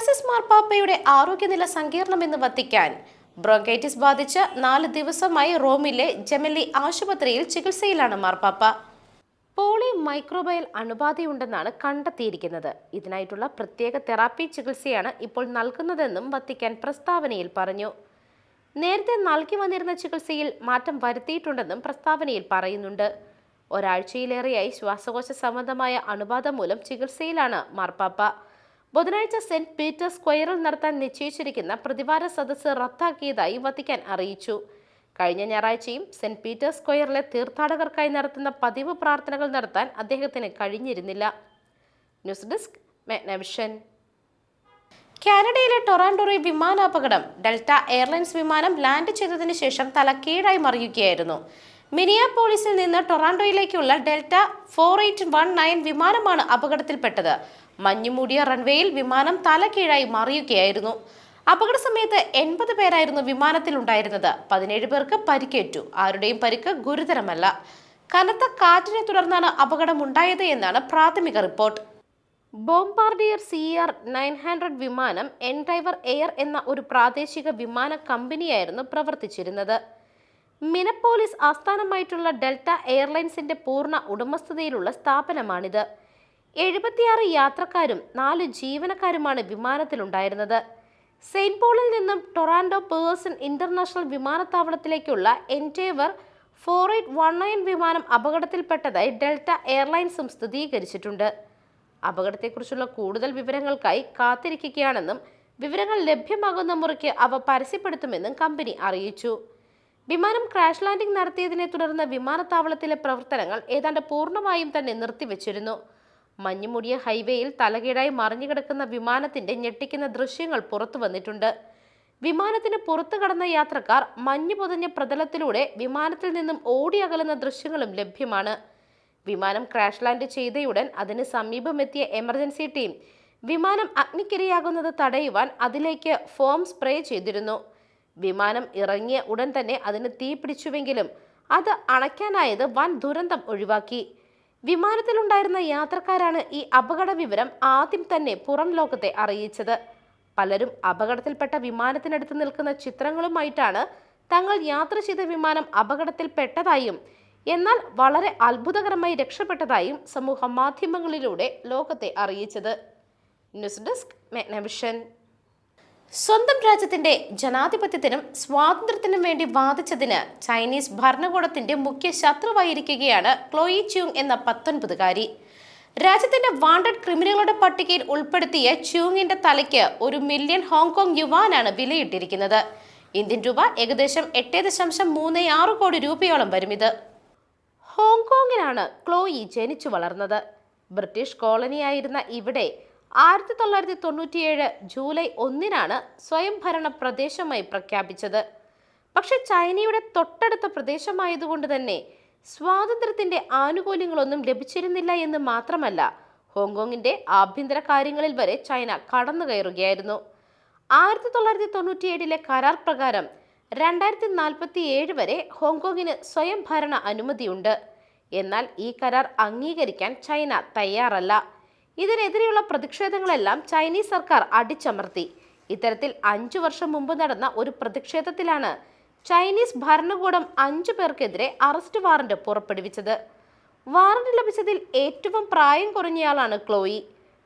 Francis മാർപ്പാപ്പയുടെ ആരോഗ്യനില സങ്കീർണമെന്ന് Vatican. Bronchitis ബാധിച്ച് നാല് ദിവസമായി റോമിലെ ജെമലി ആശുപത്രിയിൽ ചികിത്സയിലാണ് മാർപ്പാപ്പ പോളി മൈക്രോബയൽ അണുബാധയുണ്ടെന്നാണ് കണ്ടെത്തിയിരിക്കുന്നത്. ഇതിനായിട്ടുള്ള പ്രത്യേക തെറാപ്പി ചികിത്സയാണ് ഇപ്പോൾ നൽകുന്നതെന്നും വത്തിക്കാൻ പ്രസ്താവനയിൽ പറഞ്ഞു. നേരത്തെ നൽകി വന്നിരുന്ന ചികിത്സയിൽ മാറ്റം വരുത്തിയിട്ടുണ്ടെന്നും പ്രസ്താവനയിൽ പറയുന്നുണ്ട്. ഒരാഴ്ചയിലേറെയായി ശ്വാസകോശ സംബന്ധമായ അണുബാധ മൂലം ചികിത്സയിലാണ് മാർപ്പാപ്പ ബുധനാഴ്ച സെന്റ് പീറ്റേഴ്സ് സ്ക്വയറിൽ നടത്താൻ നിശ്ചയിച്ചിരിക്കുന്ന പ്രതിവാര സദസ്സ് റദ്ദാക്കിയതായി വത്തിക്കാൻ അറിയിച്ചു. കഴിഞ്ഞ ഞായറാഴ്ചയും സെന്റ് പീറ്റേഴ്സ് സ്ക്വയറിലെ തീർത്ഥാടകർക്കായി നടത്തുന്ന പതിവ് പ്രാർത്ഥനകൾ നടത്താൻ അദ്ദേഹത്തിന് കഴിഞ്ഞിരുന്നില്ല. News desk മെഗ്നവിഷൻ. കാനഡയിലെ ടൊറാൻഡോറി വിമാനാപകടം. ഡെൽറ്റ എയർലൈൻസ് വിമാനം ലാൻഡ് ചെയ്തതിനു ശേഷം തല കീഴായി മറിയുകയായിരുന്നു. മിനിയാപോളിസിൽ നിന്ന് ടൊറാൻഡോയിലേക്കുള്ള Delta four eight one nine വിമാനമാണ് അപകടത്തിൽപ്പെട്ടത്. മഞ്ഞുമൂടിയ റൺവേയിൽ വിമാനം തല കീഴായി മറിയുകയായിരുന്നു. അപകട സമയത്ത് എൺപത് പേരായിരുന്നു വിമാനത്തിൽ ഉണ്ടായിരുന്നത് പതിനേഴ് പേർക്ക് പരിക്കേറ്റു. ആരുടെയും പരിക്ക് ഗുരുതരമല്ല. കനത്ത കാറ്റിനെ തുടർന്നാണ് അപകടമുണ്ടായത് എന്നാണ് പ്രാഥമിക report. Bombardier C R nine hundred വിമാനം എൻഡൈവർ എയർ എന്ന ഒരു പ്രാദേശിക വിമാന കമ്പനിയായിരുന്നു പ്രവർത്തിച്ചിരുന്നത്. മിനപ്പോളിസ് ആസ്ഥാനമായിട്ടുള്ള ഡെൽറ്റ എയർലൈൻസിന്റെ പൂർണ ഉടമസ്ഥതയിലുള്ള സ്ഥാപനമാണിത്. എഴുപത്തിയാറ് യാത്രക്കാരും നാല് ജീവനക്കാരുമാണ് വിമാനത്തിലുണ്ടായിരുന്നത്. സെയിന്റ് പോളിൽ നിന്നും Toronto Pearson international വിമാനത്താവളത്തിലേക്കുള്ള Endeavor four eight one nine വിമാനം അപകടത്തിൽപ്പെട്ടതായി ഡെൽറ്റ എയർലൈൻസും സ്ഥിരീകരിച്ചിട്ടുണ്ട്. അപകടത്തെക്കുറിച്ചുള്ള കൂടുതൽ വിവരങ്ങൾക്കായി കാത്തിരിക്കുകയാണെന്നും വിവരങ്ങൾ ലഭ്യമാകുന്ന മുറയ്ക്ക് അവ പരസ്യപ്പെടുത്തുമെന്നും കമ്പനി അറിയിച്ചു. വിമാനം ക്രാഷ് ലാൻഡിംഗ് നടത്തിയതിനെ തുടർന്ന് വിമാനത്താവളത്തിലെ പ്രവർത്തനങ്ങൾ ഏതാണ്ട് പൂർണമായും തന്നെ നിർത്തിവെച്ചിരുന്നു. മഞ്ഞുമൂടിയ ഹൈവേയിൽ തലകീഴായി മറിഞ്ഞുകിടക്കുന്ന വിമാനത്തിന്റെ ഞെട്ടിക്കുന്ന ദൃശ്യങ്ങൾ പുറത്തു വന്നിട്ടുണ്ട്. വിമാനത്തിന് പുറത്തു കടന്ന യാത്രക്കാർ മഞ്ഞു പൊതഞ്ഞ പ്രതലത്തിലൂടെ വിമാനത്തിൽ നിന്നും ഓടിയകലുന്ന ദൃശ്യങ്ങളും ലഭ്യമാണ്. വിമാനം ക്രാഷ് ലാൻഡ് ചെയ്തയുടൻ അതിന് സമീപമെത്തിയ എമർജൻസി ടീം വിമാനം അഗ്നിക്കിരയാകുന്നത് തടയുവാൻ അതിലേക്ക് ഫോം സ്പ്രേ ചെയ്തിരുന്നു. വിമാനം ഇറങ്ങിയ ഉടൻ തന്നെ അതിന് തീ പിടിച്ചുവെങ്കിലും അത് അണയ്ക്കാനായത് വൻ ദുരന്തം ഒഴിവാക്കി. വിമാനത്തിലുണ്ടായിരുന്ന യാത്രക്കാരാണ് ഈ അപകട വിവരം ആദ്യം തന്നെ പുറം ലോകത്തെ അറിയിച്ചത്. പലരും അപകടത്തിൽപ്പെട്ട വിമാനത്തിനടുത്ത് നിൽക്കുന്ന ചിത്രങ്ങളുമായിട്ടാണ് തങ്ങൾ യാത്ര ചെയ്ത വിമാനം അപകടത്തിൽപ്പെട്ടതായും എന്നാൽ വളരെ അത്ഭുതകരമായി രക്ഷപ്പെട്ടതായും സമൂഹ മാധ്യമങ്ങളിലൂടെ ലോകത്തെ അറിയിച്ചത്. News desk Magnavision. സ്വന്തം രാജ്യത്തിന്റെ ജനാധിപത്യത്തിനും സ്വാതന്ത്ര്യത്തിനും വേണ്ടി വാദിച്ചതിന് ചൈനീസ് ഭരണകൂടത്തിന്റെ മുഖ്യ ശത്രുവായിരിക്കുകയാണ് ക്ലോയി ച്യൂങ് എന്ന പത്തൊൻപതുകാരി. രാജ്യത്തിന്റെ വാണ്ടഡ് ക്രിമിനലുകളുടെ പട്ടികയിൽ ഉൾപ്പെടുത്തിയ ച്യൂങ്ങിന്റെ തലയ്ക്ക് ഒരു മില്യൺ ഹോങ്കോങ് യുവാനാണ് വിലയിട്ടിരിക്കുന്നത്. ഇന്ത്യൻ രൂപ ഏകദേശം എട്ട് ദശാംശം മൂന്ന് ആറ് കോടി രൂപയോളം വരും ഇത് ഹോങ്കോങ്ങിലാണ് ക്ലോയി ജനിച്ചു വളർന്നത്. ബ്രിട്ടീഷ് കോളനിയായിരുന്ന ഇവിടെ ആയിരത്തി തൊള്ളായിരത്തി തൊണ്ണൂറ്റിയേഴ് ജൂലൈ ഒന്നിനാണ് സ്വയംഭരണ പ്രദേശമായി പ്രഖ്യാപിച്ചത്. പക്ഷെ ചൈനയുടെ തൊട്ടടുത്ത പ്രദേശമായതുകൊണ്ട് തന്നെ സ്വാതന്ത്ര്യത്തിന്റെ ആനുകൂല്യങ്ങളൊന്നും ലഭിച്ചിരുന്നില്ല എന്ന് മാത്രമല്ല ഹോങ്കോങ്ങിന്റെ ആഭ്യന്തര കാര്യങ്ങളിൽ വരെ ചൈന കടന്നു കയറുകയായിരുന്നു ആയിരത്തി തൊള്ളായിരത്തി തൊണ്ണൂറ്റിയേഴിലെ കരാർ പ്രകാരം രണ്ടായിരത്തി നാൽപ്പത്തി ഏഴ് വരെ ഹോങ്കോങ്ങിന് സ്വയംഭരണ അനുമതിയുണ്ട്. എന്നാൽ ഈ കരാർ അംഗീകരിക്കാൻ ചൈന തയ്യാറല്ല. ഇതിനെതിരെയുള്ള പ്രതിഷേധങ്ങളെല്ലാം ചൈനീസ് സർക്കാർ അടിച്ചമർത്തി. ഇത്തരത്തിൽ അഞ്ചു വർഷം മുമ്പ് നടന്ന ഒരു പ്രതിഷേധത്തിലാണ് ചൈനീസ് ഭരണകൂടം അഞ്ചു പേർക്കെതിരെ അറസ്റ്റ് വാറന്റ് പുറപ്പെടുവിച്ചത്. വാറന്റ് ലഭിച്ചതിൽ ഏറ്റവും പ്രായം കുറഞ്ഞയാളാണ് ക്ലോയി.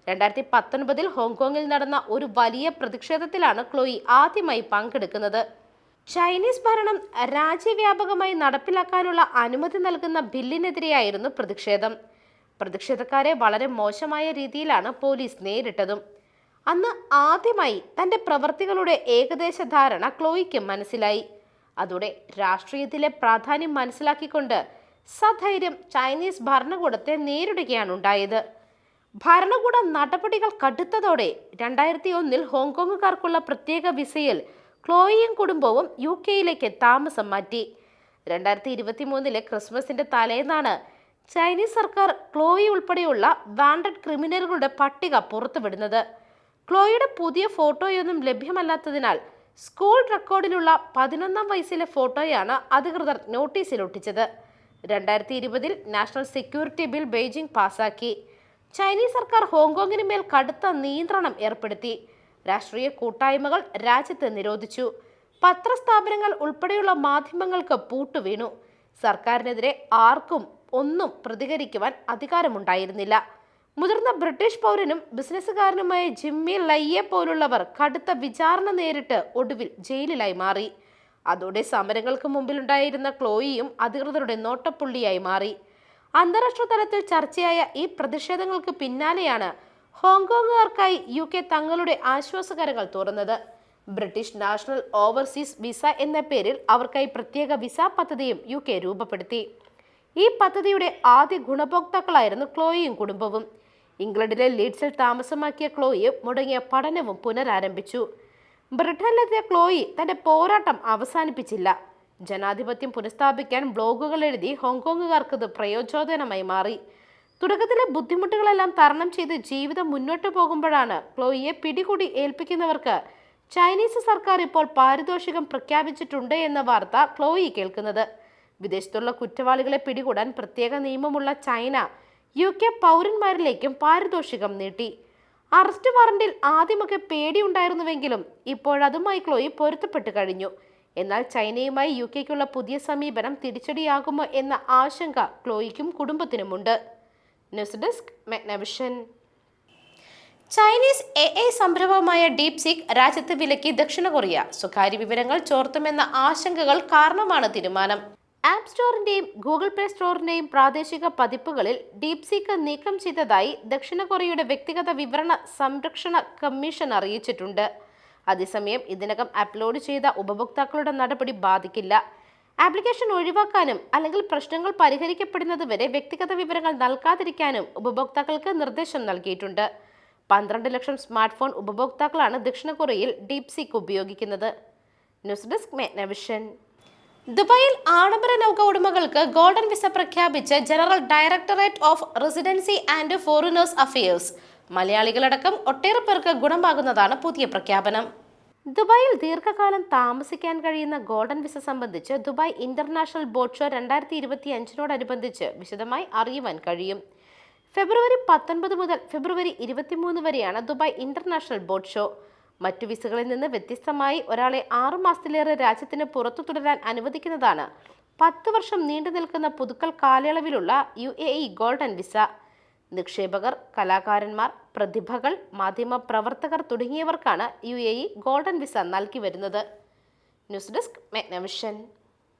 രണ്ടായിരത്തി പത്തൊൻപതിൽ ഹോങ്കോങ്ങിൽ നടന്ന ഒരു വലിയ പ്രതിഷേധത്തിലാണ് ക്ലോയി ആദ്യമായി പങ്കെടുക്കുന്നത്. ചൈനീസ് ഭരണം രാജ്യവ്യാപകമായി നടപ്പിലാക്കാനുള്ള അനുമതി നൽകുന്ന ബില്ലിനെതിരെയായിരുന്നു പ്രതിഷേധം. പ്രതിഷേധക്കാരെ വളരെ മോശമായ രീതിയിലാണ് പോലീസ് നേരിട്ടതും. അന്ന് ആദ്യമായി തന്റെ പ്രവർത്തികളുടെ ഏകദേശ ധാരണ ക്ലോയിക്ക് മനസ്സിലായി. അതോടെ രാഷ്ട്രീയത്തിലെ പ്രാധാന്യം മനസ്സിലാക്കിക്കൊണ്ട് സധൈര്യം ചൈനീസ് ഭരണകൂടത്തെ നേരിടുകയാണ് ഉണ്ടായത് ഭരണകൂട നടപടികൾ കടുത്തതോടെ രണ്ടായിരത്തി ഒന്നിൽ ഹോങ്കോങ്ങുകാർക്കുള്ള പ്രത്യേക വിസയിൽ ക്ലോയിയും കുടുംബവും യു കെയിലേക്ക് താമസം മാറ്റി. രണ്ടായിരത്തി ഇരുപത്തി മൂന്നിലെ ക്രിസ്മസിന്റെ തലേന്നാണ് ചൈനീസ് സർക്കാർ ക്ലോയി ഉൾപ്പെടെയുള്ള വാണ്ടഡ് ക്രിമിനലുകളുടെ പട്ടിക പുറത്തുവിടുന്നത്. ക്ലോയിയുടെ പുതിയ ഫോട്ടോയൊന്നും ലഭ്യമല്ലാത്തതിനാൽ സ്കൂൾ റെക്കോർഡിലുള്ള പതിനൊന്നാം വയസ്സിലെ ഫോട്ടോയാണ് അധികൃതർ നോട്ടീസിൽ ഒട്ടിച്ചത് രണ്ടായിരത്തി ഇരുപതിൽ നാഷണൽ സെക്യൂരിറ്റി ബിൽ ബെയ്ജിംഗ് പാസാക്കി. ചൈനീസ് സർക്കാർ ഹോങ്കോങ്ങിന് മേൽ കടുത്ത നിയന്ത്രണം ഏർപ്പെടുത്തി. രാഷ്ട്രീയ കൂട്ടായ്മകൾ രാജ്യത്ത് നിരോധിച്ചു. പത്രസ്ഥാപനങ്ങൾ ഉൾപ്പെടെയുള്ള മാധ്യമങ്ങൾക്ക് പൂട്ടുവീണു. സർക്കാരിനെതിരെ ആർക്കും ഒന്നും പ്രതികരിക്കുവാൻ അധികാരമുണ്ടായിരുന്നില്ല. മുതിർന്ന ബ്രിട്ടീഷ് പൗരനും ബിസിനസ്സുകാരനുമായ ജിമ്മി ലയ്യെ പോലുള്ളവർ കടുത്ത വിചാരണ നേരിട്ട് ഒടുവിൽ ജയിലിലായി മാറി. അതോടെ സമരങ്ങൾക്ക് മുമ്പിലുണ്ടായിരുന്ന ക്ലോയിയും അധികൃതരുടെ നോട്ടപ്പുള്ളിയായി മാറി. അന്താരാഷ്ട്ര തലത്തിൽ ചർച്ചയായ ഈ പ്രതിഷേധങ്ങൾക്ക് പിന്നാലെയാണ് ഹോങ്കോങ്ങുകാർക്കായി യു കെ തങ്ങളുടെ ആശ്വാസകരങ്ങൾ തുറന്നത്. ബ്രിട്ടീഷ് നാഷണൽ ഓവർസീസ് വിസ എന്ന പേരിൽ അവർക്കായി പ്രത്യേക വിസ പദ്ധതിയും യു കെ രൂപപ്പെടുത്തി. ഈ പദ്ധതിയുടെ ആദ്യ ഗുണഭോക്താക്കളായിരുന്നു ക്ലോയിയും കുടുംബവും. ഇംഗ്ലണ്ടിലെ ലീഡ്സിൽ താമസമാക്കിയ ക്ലോയി മുടങ്ങിയ പഠനവും പുനരാരംഭിച്ചു. ബ്രിട്ടനിലെത്തിയ ക്ലോയി തന്റെ പോരാട്ടം അവസാനിപ്പിച്ചില്ല. ജനാധിപത്യം പുനഃസ്ഥാപിക്കാൻ ബ്ലോഗുകൾ എഴുതി ഹോങ്കോങ്ങുകാർക്ക് ഇത് പ്രയോജനമായി മാറി. തുടക്കത്തിലെ ബുദ്ധിമുട്ടുകളെല്ലാം തരണം ചെയ്ത് ജീവിതം മുന്നോട്ട് പോകുമ്പോഴാണ് ക്ലോയിയെ പിടികൂടി ഏൽപ്പിക്കുന്നവർക്ക് ചൈനീസ് സർക്കാർ ഇപ്പോൾ പാരിതോഷികം പ്രഖ്യാപിച്ചിട്ടുണ്ട് എന്ന വാർത്ത ക്ലോയി കേൾക്കുന്നത്. വിദേശത്തുള്ള കുറ്റവാളികളെ പിടികൂടാൻ പ്രത്യേക നിയമമുള്ള ചൈന യു കെ പൗരന്മാരിലേക്കും പാരിതോഷികം നീട്ടി. അറസ്റ്റ് വാറന്റിൽ ആദ്യമൊക്കെ പേടിയുണ്ടായിരുന്നുവെങ്കിലും ഇപ്പോഴതുമായി ക്ലോയി പൊരുത്തപ്പെട്ടു കഴിഞ്ഞു. എന്നാൽ ചൈനയുമായി യു കെക്കുള്ള പുതിയ സമീപനം തിരിച്ചടിയാകുമോ എന്ന ആശങ്ക ക്ലോയിക്കും കുടുംബത്തിനുമുണ്ട്. News desk Magnavision. Chinese A I സംരംഭമായ ഡീപ് സീക്ക് രാജ്യത്ത് വിലക്കി ദക്ഷിണ കൊറിയ. സ്വകാര്യ വിവരങ്ങൾ ചോർത്തുമെന്ന ആശങ്കകൾ കാരണമാണ് തീരുമാനം. ആപ്പ് സ്റ്റോറിന്റെയും ഗൂഗിൾ പ്ലേ സ്റ്റോറിന്റെയും പ്രാദേശിക പതിപ്പുകളിൽ ഡീപ് സീക്ക് നീക്കം ചെയ്തതായി ദക്ഷിണ കൊറിയയുടെ വ്യക്തിഗത വിവരണ സംരക്ഷണ കമ്മീഷൻ അറിയിച്ചിട്ടുണ്ട്. അതേസമയം ഇതിനകം അപ്ലോഡ് ചെയ്ത ഉപഭോക്താക്കളുടെ നടപടി ബാധിക്കില്ല. ആപ്ലിക്കേഷൻ ഒഴിവാക്കാനും അല്ലെങ്കിൽ പ്രശ്നങ്ങൾ പരിഹരിക്കപ്പെടുന്നതുവരെ വ്യക്തിഗത വിവരങ്ങൾ നൽകാതിരിക്കാനും ഉപഭോക്താക്കൾക്ക് നിർദ്ദേശം നൽകിയിട്ടുണ്ട്. പന്ത്രണ്ട് ലക്ഷം സ്മാർട്ട് ഫോൺ ഉപഭോക്താക്കളാണ് ദക്ഷിണ കൊറിയയിൽ ഡീപ് സീക്ക് ഉപയോഗിക്കുന്നത്. ന്യൂസ് ഡെസ്ക് മേനവിഷൻ ദുബായിൽ ആഡംബര നൗക ഉടമകൾക്ക് ഗോൾഡൻ വിസ പ്രഖ്യാപിച്ച് general directorate of residency and foreigners affairs. മലയാളികളടക്കം ഒട്ടേറെ പേർക്ക് ഗുണമാകുന്നതാണ് പുതിയ പ്രഖ്യാപനം. ദുബായിൽ ദീർഘകാലം താമസിക്കാൻ കഴിയുന്ന ഗോൾഡൻ വിസ സംബന്ധിച്ച് ദുബായ് ഇന്റർനാഷണൽ ബോട്ട് ഷോ രണ്ടായിരത്തി ഇരുപത്തി അഞ്ചിനോടനുബന്ധിച്ച് വിശദമായി അറിയുവാൻ കഴിയും. ഫെബ്രുവരി പത്തൊൻപത് മുതൽ ഫെബ്രുവരി ഇരുപത്തിമൂന്ന് വരെയാണ് ദുബായ് ഇന്റർനാഷണൽ ബോട്ട് ഷോ. മറ്റു വിസകളിൽ നിന്ന് വ്യത്യസ്തമായി ഒരാളെ ആറു മാസത്തിലേറെ രാജ്യത്തിന് പുറത്തു തുടരാൻ അനുവദിക്കുന്നതാണ്. പത്ത് വർഷം നീണ്ടു നിൽക്കുന്ന പുതുക്കൽ കാലയളവിലുള്ള U A E golden visa. നിക്ഷേപകർ കലാകാരന്മാർ പ്രതിഭകൾ മാധ്യമ പ്രവർത്തകർ തുടങ്ങിയവർക്കാണ് U A E golden visa നൽകി വരുന്നത്. News desk Magnavision.